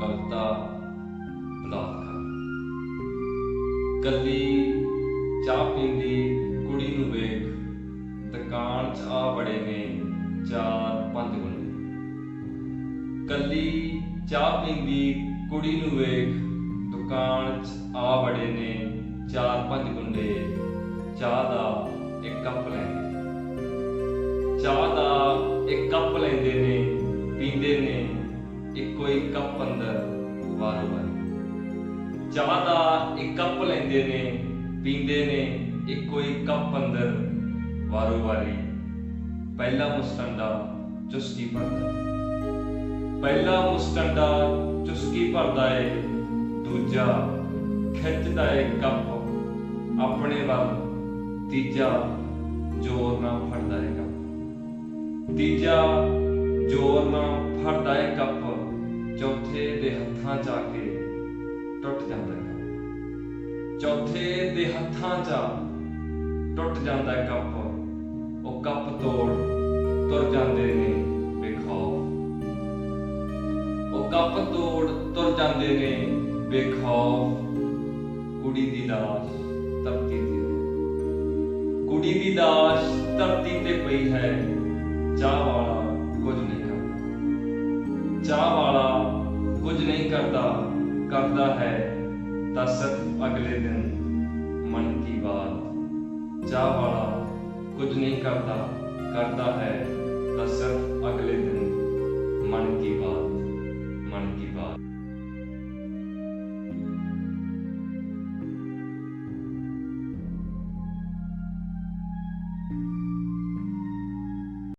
ਕਵਿਤਾ ਬਲਾਤਕਾਰ ਕੱਲੀ ਚਾਹ ਪੀਂਦੀ ਕੁੜੀ ਨੂੰ ਵੇਖ ਦੁਕਾਨ 'ਚ ਆ ਬੜੇ ਨੇ ਚਾਰ ਪੰਜ ਗੁੰਡੇ ਕੱਲੀ ਚਾਹ ਪੀਂਦੀ ਕੁੜੀ ਨੂੰ ਵੇਖ ਦੁਕਾਨ 'ਚ ਆ ਬੜੇ ਨੇ ਚਾਰ ਪੰਜ ਗੁੰਡੇ ਚਾਹ ਦਾ ਇੱਕ ਕੱਪ ਲੈਂਦੇ। ਚਾਹ ਦਾ ਇੱਕ ਕੱਪ ਲੈਂਦੇ ਨੇ, ਪੀਂਦੇ ਨੇ ਕੱਪ ਅੰਦਰ ਵਾਰੋ ਵਾਰੀ ਚਾਹ ਦਾ ਇੱਕ ਕੱਪ ਲੈਂਦੇ ਨੇ, ਪੀਂਦੇ ਨੇ, ਇੱਕੋ ਇੱਕ ਕੱਪ ਅੰਦਰ ਵਾਰੋ ਵਾਰੀ ਪਹਿਲਾ ਮੁਸਟੰਡਾ ਚੁਸਕੀ ਭਰਦਾ। ਪਹਿਲਾ ਮੁਸਟੰਡਾ ਚੁਸਕੀ ਭਰਦਾ ਏ, ਦੂਜਾ ਖਿੱਚਦਾ ਏ ਕੱਪ ਆਪਣੇ ਵੱਲ, ਤੀਜਾ ਜ਼ੋਰ ਨਾਲ ਫੜਦਾ ਏ ਕੱਪ। ਤੀਜਾ ਜ਼ੋਰ ਨਾਲ ਫੜਦਾ ਏ ਕੱਪ ਚੌਥੇ ਦੇ ਹੱਥਾਂ 'ਚ ਆ ਕੇ ਟੁੱਟ ਜਾਂਦਾ ਏ ਚੌਥੇ ਦੇ ਹੱਥਾਂ 'ਚ ਟੁੱਟ ਜਾਂਦਾ ਏ ਕੱਪ। ਉਹ ਕੱਪ ਤੋੜ ਤੁਰ ਜਾਂਦੇ ਨੇ ਬੇਖੌਫ। ਉਹ ਕੱਪ ਤੋੜ ਤੁਰ ਜਾਂਦੇ ਨੇ ਬੇਖੌਫ। ਕੁੜੀ ਦੀ ਲਾਸ਼ ਧਰਤੀ ਤੇ। ਕੁੜੀ ਦੀ ਲਾਸ਼ ਧਰਤੀ ਤੇ ਪਈ ਹੈ। ਚਾਹ ਵਾਲਾ ਕੁਝ ਨਹੀਂ ਕਰਦਾ। ਚਾਹ ਕਰਦਾ ਹੈ, ਤਾਂ ਸਿਰਫ ਅਗਲੇ ਦਿਨ ਮਨ ਕੀ ਬਾਤ। ਜਾ ਵਾਲਾ ਕੁਝ ਨਹੀਂ ਕਰਦਾ ਕਰਦਾ ਹੈ, ਤਾਂ ਸਿਰਫ ਅਗਲੇ ਦਿਨ ਮਨ ਕੀ ਬਾਤ, ਮਨ ਕੀ ਬਾਤ।